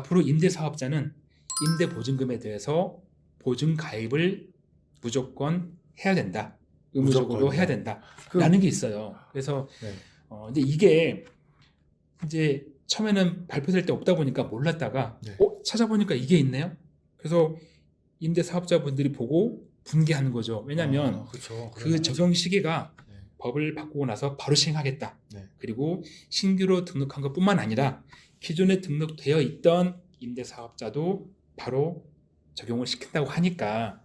앞으로 임대 사업자는 임대 보증금에 대해서 보증 가입을 무조건 해야 된다. 의무적으로 무조건요? 해야 된다. 그- 라는 게 있어요. 그래서 네. 어 근데 이게 이제 처음에는 발표될 때 없다 보니까 몰랐다가 네. 어 찾아보니까 이게 있네요. 그래서 임대 사업자분들이 보고 분개하는 거죠. 왜냐하면 아, 그쵸. 그 적용 시기가 네. 법을 바꾸고 나서 바로 시행하겠다. 네. 그리고 신규로 등록한 것뿐만 아니라 기존에 등록되어 있던 임대 사업자도 바로 적용을 시킨다고 하니까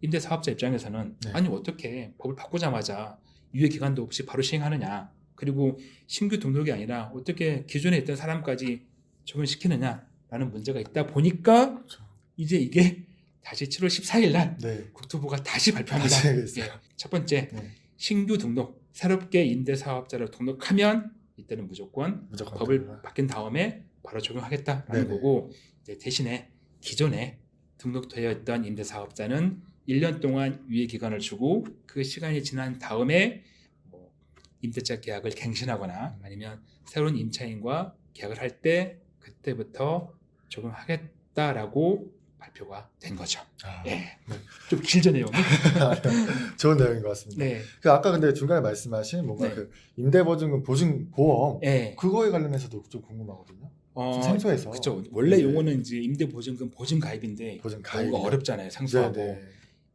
임대 사업자 입장에서는 네. 아니 어떻게 법을 바꾸자마자 유예 기간도 없이 바로 시행하느냐. 그리고 신규 등록이 아니라 어떻게 기존에 있던 사람까지 적용시키느냐라는 문제가 있다 보니까 그쵸. 이제 이게 다시 7월 14일 날 네. 국토부가 다시 발표합니다. 다시. 예. 첫 번째 네. 신규 등록 새롭게 임대 사업자를 등록하면 이때는 무조건 무조건 법을 됩니다. 바뀐 다음에 바로 적용하겠다라는 네네. 거고 이제 대신에 기존에 등록되어 있던 임대 사업자는 1년 동안 유예 기간을 주고 그 시간이 지난 다음에 뭐 임대차 계약을 갱신하거나 아니면 새로운 임차인과 계약을 할 때 그때부터 적용하겠다라고 발표가 된 거죠. 아, 예. 네. 좀 길죠 내용이. 좋은 내용인 것 같습니다. 네. 그 아까 근데 중간에 말씀하신 뭔가 네. 그 임대보증금 보증 보험 예. 그거에 관련해서도 좀 궁금하거든요. 어, 좀 생소해서. 그렇죠. 원래 네. 용어는 이제 임대 보증금 보증 가입인데 보증 가입 가입 어렵잖아요. 상수하고 네, 네.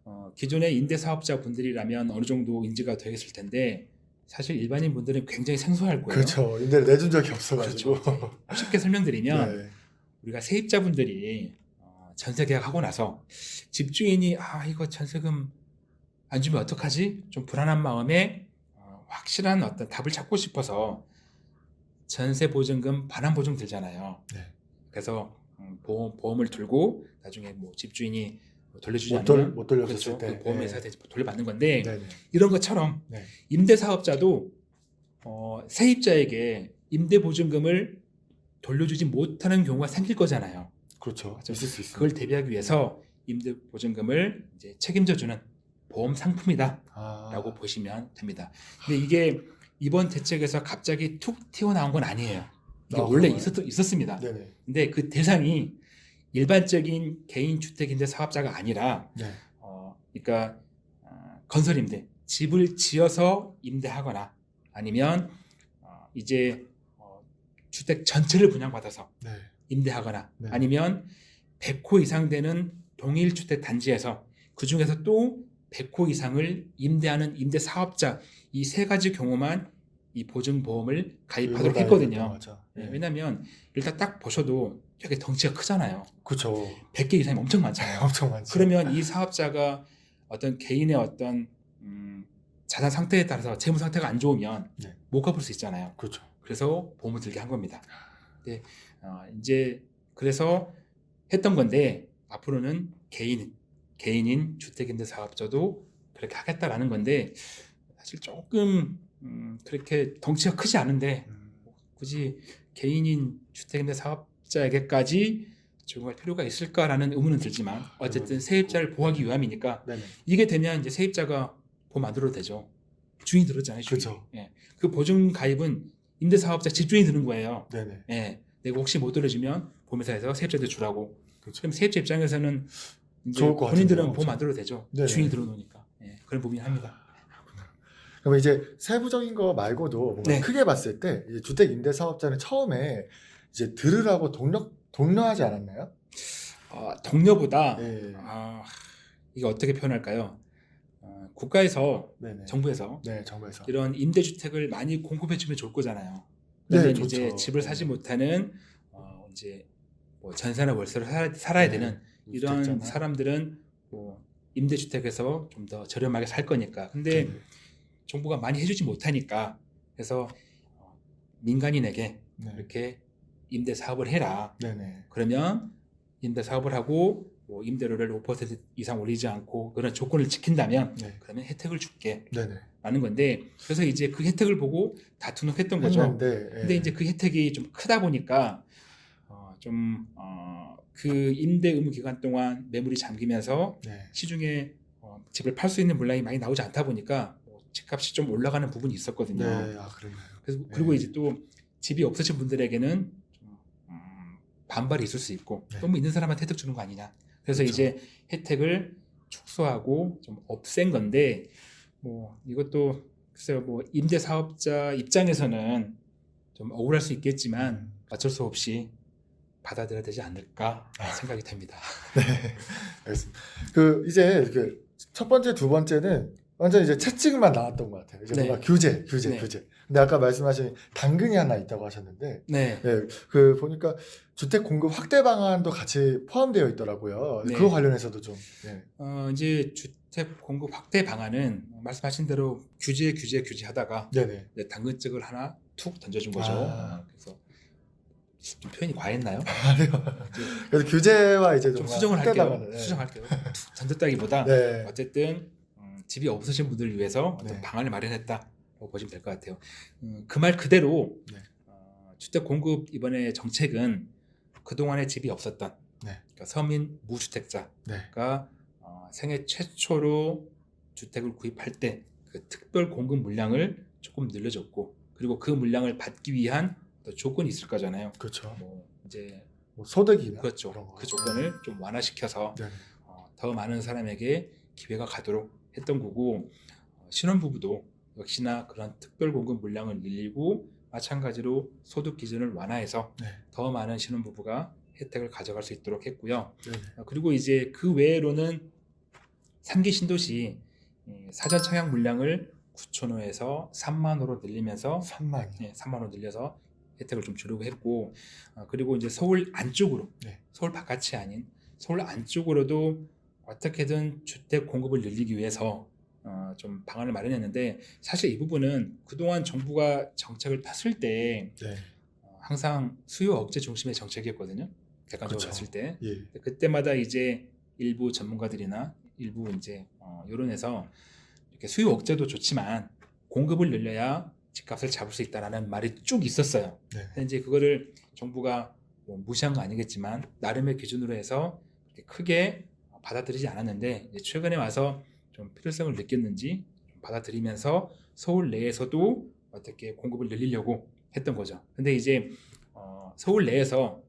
어, 기존의 임대 사업자 분들이라면 어느 정도 인지가 되겠을 텐데 사실 일반인 분들은 굉장히 생소할 거예요. 그렇죠. 임대를 내준 적이 없어가지고. 그렇죠. 쉽게 설명드리면 네. 우리가 세입자분들이 어, 전세 계약하고 나서 집주인이 아 이거 전세금 안 주면 어떡하지? 좀 불안한 마음에 어, 확실한 어떤 답을 찾고 싶어서 전세 보증금 반환 보증 들잖아요. 네. 그래서 음, 보험, 보험을 들고 나중에 뭐 집주인이 돌려주지 못, 돌, 못 돌려줬을 그렇죠. 때. 그 보험회사한테 돌려받는 건데 네. 네. 이런 것처럼 네. 임대 사업자도 어, 세입자에게 임대 보증금을 돌려주지 못하는 경우가 생길 거잖아요. 그렇죠. 맞죠. 있을 수 있습니다. 그걸 대비하기 위해서 임대 보증금을 이제 책임져 주는 보험 상품이다라고 아, 보시면 됩니다. 근데 이게 이번 대책에서 갑자기 툭 튀어나온 건 아니에요. 이게 아, 원래 그런가요? 있었, 있었습니다. 네네. 근데 그 대상이 일반적인 개인 주택 임대 사업자가 아니라 네. 어, 그러니까 어, 건설 임대, 집을 지어서 임대하거나 아니면 어, 이제 어, 주택 전체를 분양받아서 네. 임대하거나 네. 아니면 100호 이상 되는 동일 주택 단지에서 그 중에서 또 100호 이상을 임대하는 임대 사업자 이 세 가지 경우만 이 보증 보험을 가입하도록 했거든요. 네, 네. 왜냐하면 일단 딱 보셔도 되게 덩치가 크잖아요. 그렇죠. 100개 이상이 엄청 많잖아요. 엄청 많죠. 그러면 이 사업자가 어떤 개인의 어떤 음, 자산 상태에 따라서 재무 상태가 안 좋으면 네. 못 갚을 수 있잖아요. 그렇죠. 그래서 보험을 들게 한 겁니다. 근데 어, 이제 그래서 했던 건데 앞으로는 개인 개인인 주택임대 사업자도 그렇게 하겠다라는 건데 사실 조금 음, 그렇게 덩치가 크지 않은데 음, 굳이 개인인 주택임대 사업자에게까지 적용할 필요가 있을까라는 의문은 들지만 어쨌든 세입자를 보호하기 위함이니까 네네. 이게 되면 이제 세입자가 보험 안 들어도 되죠. 주인이 들었잖아요. 주인. 그렇죠. 예. 그 보증 가입은 임대 사업자 집주인이 드는 거예요. 네네. 예. 내가 혹시 못 들어주면 보험회사에서 세입자한테 주라고. 그렇죠. 그럼 세입자 입장에서는 이제 좋을 것 본인들은 같은데요, 보험 엄청. 안 들어도 되죠. 네네. 주인이 들어놓으니까. 예. 그런 부분이 합니다. 그럼 이제 세부적인 거 말고도 뭔가 네. 크게 봤을 때 이제 주택 임대 사업자는 처음에 이제 들으라고 독려 독려하지 않았나요? 어, 동료보다 네. 아, 이게 어떻게 표현할까요? 어, 국가에서 네네. 정부에서 네, 정부에서. 이런 임대주택을 많이 공급해주면 좋을 거잖아요. 네, 그러면 좋죠. 이제 집을 사지 네. 못하는 어, 이제 뭐 전세나 월세를 살아, 살아야 네. 되는 이런 주택자나. 사람들은 뭐 임대주택에서 좀 더 저렴하게 살 거니까. 근데 네. 정부가 많이 해주지 못하니까 그래서 어, 민간인에게 네. 이렇게 임대 사업을 해라. 네네. 그러면 임대 사업을 하고 뭐 임대료를 5% 이상 올리지 않고 그런 조건을 지킨다면 네. 그러면 혜택을 줄게. 네네. 라는 건데 그래서 이제 그 혜택을 보고 다 등록했던 거죠. 했는데, 근데 예. 이제 그 혜택이 좀 크다 보니까 어, 좀 어, 그 임대 의무 기간 동안 매물이 잠기면서 네. 시중에 어, 집을 팔 수 있는 물량이 많이 나오지 않다 보니까 뭐 집값이 좀 올라가는 부분이 있었거든요. 네, 아? 그래서 네. 그리고 이제 또 집이 없으신 분들에게는 좀, 음, 반발이 있을 수 있고 네. 너무 있는 사람한테 혜택 주는 거 아니냐. 그래서 그렇죠. 이제 혜택을 축소하고 좀 없앤 건데 뭐 이것도 글쎄요 뭐 임대 사업자 입장에서는 좀 억울할 수 있겠지만 음. 어쩔 수 없이 받아들여야 되지 않을까 아. 생각이 됩니다. 알겠습니다. 그 이제 그 첫 번째, 두 번째는 완전 이제 채찍만 나왔던 것 같아요. 이제 네. 뭔가 규제, 규제, 네. 규제. 근데 아까 말씀하신 당근이 하나 있다고 하셨는데, 네. 네, 그 보니까 주택 공급 확대 방안도 같이 포함되어 있더라고요. 네. 그거 관련해서도 좀. 네. 어, 이제 주택 공급 확대 방안은 말씀하신 대로 규제 규제 규제하다가 네네. 네, 당근증을 하나 툭 던져준 거죠. 아. 어, 그래서 좀 표현이 과했나요? 이제 그래서 규제와 이제 좀 수정을 할게요. 방안을, 네. 수정할게요. 툭 던졌다기보다 네. 어쨌든 음, 집이 없으신 분들을 위해서 어떤 네. 방안을 마련했다고 보시면 될 것 같아요. 음, 그말 그대로 네. 어, 주택 공급 이번에 정책은 그 동안에 집이 없었던 네. 그러니까 서민 무주택자가 네. 어, 생애 최초로 주택을 구입할 때 그 특별 공급 물량을 조금 늘려줬고 그리고 그 물량을 받기 위한 조건이 있을 거잖아요. 그렇죠. 뭐 이제 뭐 소득이나 그렇죠. 그 조건을 좀 완화시켜서 네. 어, 더 많은 사람에게 기회가 가도록 했던 거고 어, 신혼부부도 역시나 그런 특별 공급 물량을 늘리고 마찬가지로 소득 기준을 완화해서 네. 더 많은 신혼부부가 혜택을 가져갈 수 있도록 했고요. 네. 어, 그리고 이제 그 외로는 3기 신도시 이 사전 청약 물량을 9천 호에서 3만 호로 늘리면서 3만. 네, 3만 원 늘려서 혜택을 좀 주려고 했고 어, 그리고 이제 서울 안쪽으로 네. 서울 바깥이 아닌 서울 안쪽으로도 어떻게든 주택 공급을 늘리기 위해서 어, 좀 방안을 마련했는데 사실 이 부분은 그동안 정부가 정책을 폈을 때 네. 어, 항상 수요 억제 중심의 정책이었거든요. 객관적으로 그쵸. 봤을 때 예. 그때마다 이제 일부 전문가들이나 일부 이제 어, 여론에서 이렇게 수요 억제도 좋지만 공급을 늘려야 집값을 잡을 수 있다라는 말이 쭉 있었어요. 네. 근데 이제 그거를 정부가 뭐 무시한 건 아니겠지만 나름의 기준으로 해서 크게 받아들이지 않았는데 최근에 와서 좀 필요성을 느꼈는지 좀 받아들이면서 서울 내에서도 어떻게 공급을 늘리려고 했던 거죠. 근데 이제 어, 서울 내에서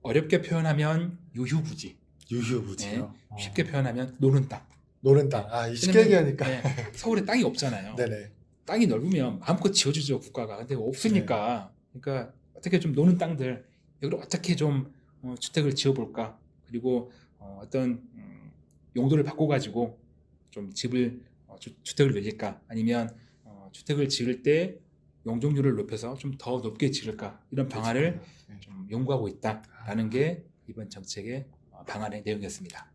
어렵게 표현하면 유휴부지, 유휴부지요. 어. 네. 쉽게 표현하면 노는 땅. 노는 땅. 아, 이 쉽게 얘기하니까. 네, 서울에 땅이 없잖아요. 네네. 땅이 넓으면 마음껏 지어주죠 국가가. 근데 없으니까, 그러니까 어떻게 좀 노는 땅들 여기를 어떻게 좀 어, 주택을 지어볼까. 그리고 어, 떤 용도를 바꿔가지고 좀 집을 어, 주, 주택을 늘릴까. 아니면 어, 주택을 지을 때 용적률을 높여서 좀 더 높게 지을까. 이런 방안을 네. 좀 연구하고 있다라는 게 이번 정책의 어, 방안의 내용이었습니다.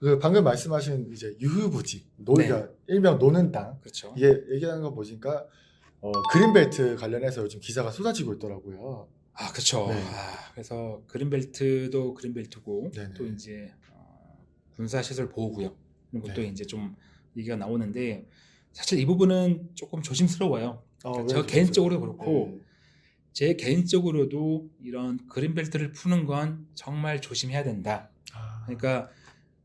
그 방금 말씀하신 이제 유휴부지, 노, 네. 일명 노는 땅. 그렇죠. 이게 얘기하는 거 보니까 어, 그린벨트 관련해서 요즘 기사가 쏟아지고 있더라고요. 아, 그렇죠. 네. 아, 그래서 그린벨트도 그린벨트고 네네. 또 이제 어, 군사시설 보호구역 이런 것도 네. 이제 좀 얘기가 나오는데 사실 이 부분은 조금 조심스러워요. 어, 그러니까 왜 저? 개인적으로 그렇고 네. 제 개인적으로도 이런 그린벨트를 푸는 건 정말 조심해야 된다. 아, 그러니까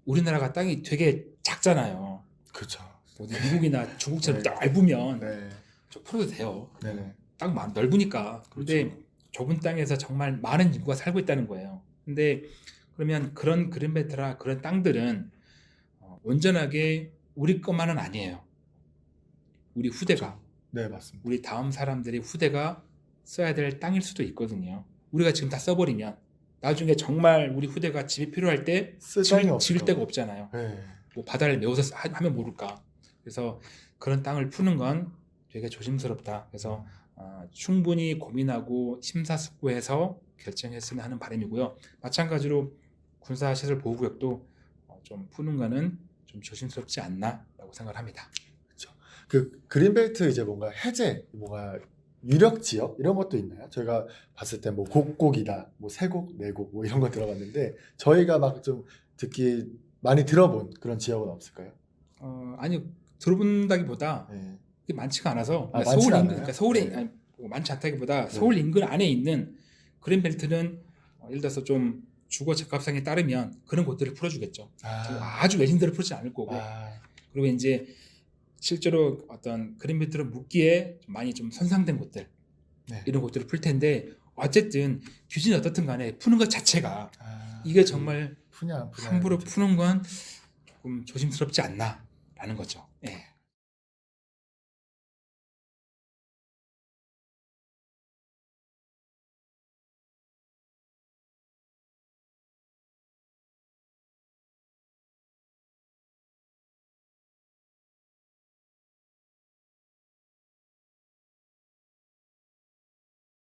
우리나라가 땅이 되게 작잖아요. 그렇죠. 뭐 미국이나 중국처럼 네. 넓으면 네. 저 풀어도 돼요. 네네. 땅 많- 넓으니까. 근데 그렇죠. 좁은 땅에서 정말 많은 인구가 살고 있다는 거예요. 근데 그러면 그런 그린벨트라 그런 땅들은 어, 온전하게 우리 것만은 아니에요. 우리 후대가, 네 맞습니다. 우리 다음 사람들의 후대가 써야 될 땅일 수도 있거든요. 우리가 지금 다 써버리면 나중에 정말 우리 후대가 집이 필요할 때 지을, 지을 데가. 없잖아요. 네. 뭐 바다를 메워서 하- 하면 모를까. 그래서 그런 땅을 푸는 건 되게 조심스럽다. 그래서 어, 충분히 고민하고 심사숙고해서 결정했으면 하는 바람이고요. 마찬가지로 군사 시설 보호 구역도 어, 좀 푸는 거는 좀 조심스럽지 않나라고 생각합니다. 그 그린벨트 이제 뭔가 해제, 뭔가 유력 지역 이런 것도 있나요? 저희가 봤을 때 뭐 곡곡이다, 뭐 세곡, 네곡 뭐 이런 거 들어봤는데 저희가 막 좀 듣기 많이 들어본 그런 지역은 없을까요? 어, 아니 들어본다기보다 네. 많지가 않아서 아, 그러니까 서울 인근, 않아요? 그러니까 서울에 네. 아니, 뭐 많지 않다기보다 네. 서울 인근 안에 있는 그린벨트는 어, 예를 들어서 좀 주거 적합성에 따르면 그런 곳들을 풀어주겠죠. 좀 아, 아주 외진들을 풀지 않을 거고 아, 그리고 이제 실제로 어떤 그린벨트로 묶기에 좀 많이 좀 손상된 곳들 네. 이런 곳들을 풀 텐데 어쨌든 규진이 어떻든 간에 푸는 것 자체가 아, 이게 정말 푸냐 안 푸냐 함부로. 푸는 건 조금 조심스럽지 않나라는 거죠. 예.